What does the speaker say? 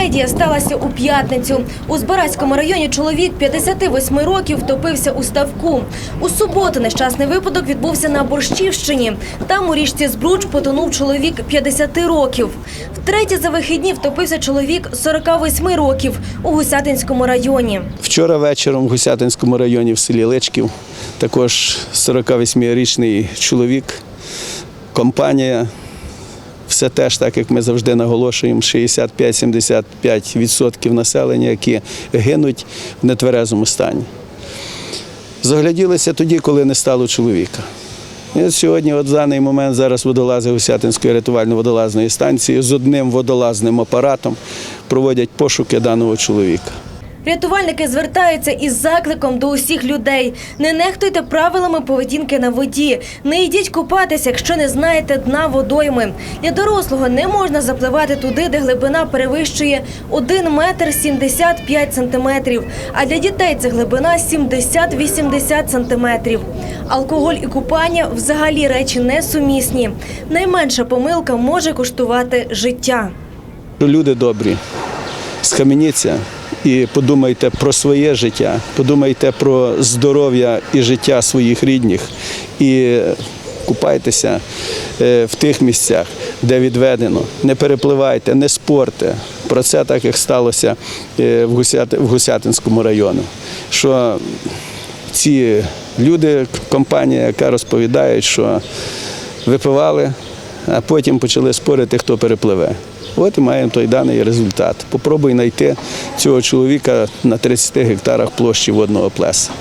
Трагедія сталася у п'ятницю. У Збаразькому районі чоловік 58 років втопився у ставку. У суботу нещасний випадок відбувся на Борщівщині. Там у річці Збруч потонув чоловік 50 років. Втретє за вихідні втопився чоловік 48 років у Гусятинському районі. Вчора вечором в Гусятинському районі в селі Личків також 48-річний чоловік, компанія. Все теж, так як ми завжди наголошуємо, 65-75% населення, які гинуть в нетверезому стані. Загляділися тоді, коли не стало чоловіка. І от сьогодні, от в даний момент, зараз водолази Гусятинської рятувально-водолазної станції з одним водолазним апаратом проводять пошуки даного чоловіка. Рятувальники звертаються із закликом до усіх людей: не нехтуйте правилами поведінки на воді, не йдіть купатися, якщо не знаєте дна водойми. Для дорослого не можна запливати туди, де глибина перевищує 1 метр 75 сантиметрів, а для дітей це глибина 70-80 сантиметрів. Алкоголь і купання взагалі речі несумісні. Найменша помилка може коштувати життя. Люди добрі, схаменіться і подумайте про своє життя, подумайте про здоров'я і життя своїх рідних і купайтеся е, в тих місцях, де відведено. Не перепливайте, не спорте. Про це так як сталося е, в Гусяти- в Гусятинському районі. Що ці люди, компанія, яка розповідає, що випивали, а потім почали спорити, хто перепливе. От і маємо той даний результат. Попробуй знайти цього чоловіка на 30 гектарах площі водного плеса.